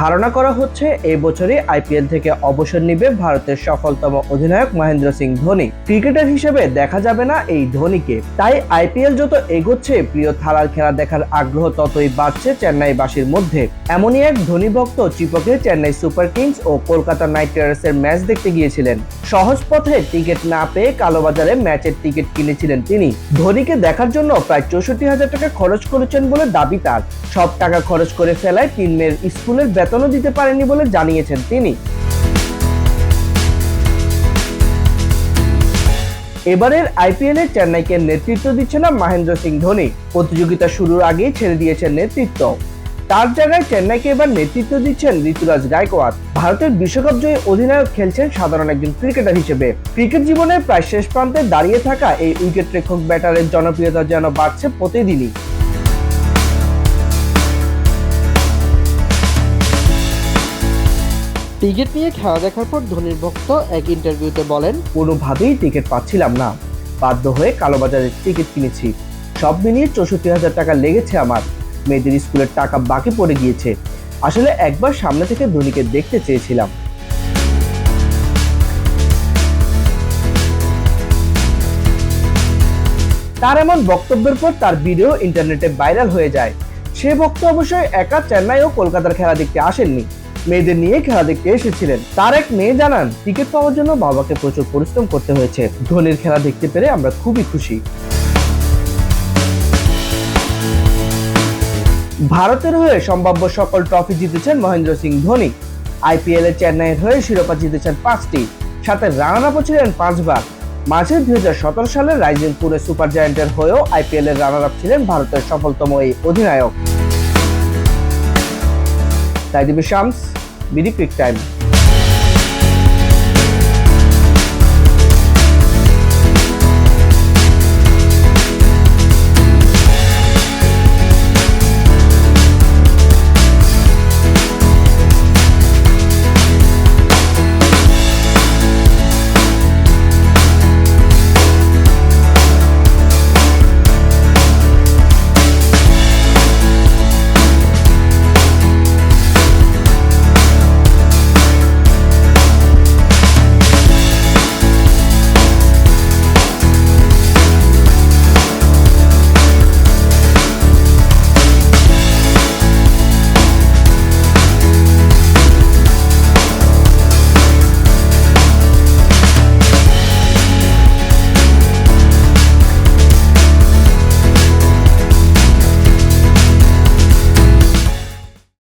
ধারণা করা হচ্ছে এই বছরই আইপিএল থেকে অবসর নিবে ভারতের সফলতম অধিনায়ক মহেন্দ্র সিং ধোনি। ক্রিকেটার হিসেবে দেখা যাবে না এই ধোনিকে। তাই আইপিএল যত এগোচ্ছে, প্রিয় থালার খেলা দেখার আগ্রহ ততই বাড়ছে চেন্নাইবাসীর মধ্যে। এমনই এক ধোনি ভক্ত চিপকে চেন্নাই সুপার কিংস ও কলকাতা নাইট রাইডার্সের ম্যাচ দেখতে গিয়েছিলেন। সহজ পথে টিকিট না পেয়ে কালোবাজারে ম্যাচের টিকিট কিনেছিলেন তিনি। ধোনিকে দেখার জন্য প্রায় চৌষট্টি হাজার টাকা খরচ করেছেন বলে দাবি তার। সব টাকা খরচ করে ফেলায় তিন মেয়ের স্কুলের বেতনও দিতে পারেনি বলে জানিয়েছেন তিনি। এবারের আইপিএল চেন্নাইকে নেতৃত্ব দিচ্ছে না মহেন্দ্র সিং ধোনি। প্রতিযোগিতা শুরুর আগেই ছেড়ে দিয়েছেন নেতৃত্ব। তার জায়গায় চেন্নাইকে এবার নেতৃত্ব দিচ্ছেন ঋতুরাজ গায়কোয়াড়। ভারতের বিশ্বকাপ জয়ী অধিনায়ক খেলছেন সাধারণ একজন ক্রিকেটার হিসেবে। ক্রিকেট জীবনের প্রায় শেষ প্রান্তে দাঁড়িয়ে থাকা এই উইকেট রক্ষক ব্যাটারের জনপ্রিয়তা যেন বাড়ছে প্রতিদিনই। টিকিট নিয়ে খেলা দেখার পর ধোনির ভক্ত এক ইন্টারভিউতে বলেন, কোনোভাবেই টিকিট পাচ্ছিলাম না। বাধ্য হয়ে কালোবাজারে টিকিট কিনেছি। সব মিলিয়ে চৌষট্টি হাজার টাকা লেগেছে আমার। মেয়েদের স্কুলের টাকা বাকি পড়ে গিয়েছে। আসলে একবার সামনে থেকে ধোনিকে দেখতে চেয়েছিলাম। তার এমন বক্তব্যের পর তার ভিডিও ইন্টারনেটে ভাইরাল হয়ে যায়। সে ভক্ত অবশ্যই একা চেন্নাই ও কলকাতার খেলা দেখতে আসেননি। মেয়েদের নিয়ে খেলা দেখতে এসেছিলেন। তার এক মেয়ে জানান, টিকিট পাওয়ার জন্য বাবাকে প্রচুর পরিশ্রম করতে হয়েছে। ধোনির খেলা দেখতে পেরে আমরা খুবই খুশি। ভারতের হয়ে সম্ভাব্য সকল ট্রফি জিতেছেন মহেন্দ্র সিং ধোনি। আইপিএল এ চেন্নাইয়ের হয়ে শিরোপা জিতেছেন পাঁচটি। সাথে রানার আপও ছিলেন পাঁচবার। মাঝে দুই হাজার সতেরো সালে রাইজিং পুরে সুপার জায়ান্টের হয়েও আইপিএল এর রানার আপ ছিলেন ভারতের সফলতম এই অধিনায়ক। তাই দিবি শামস বিডি ক্রিক টাইম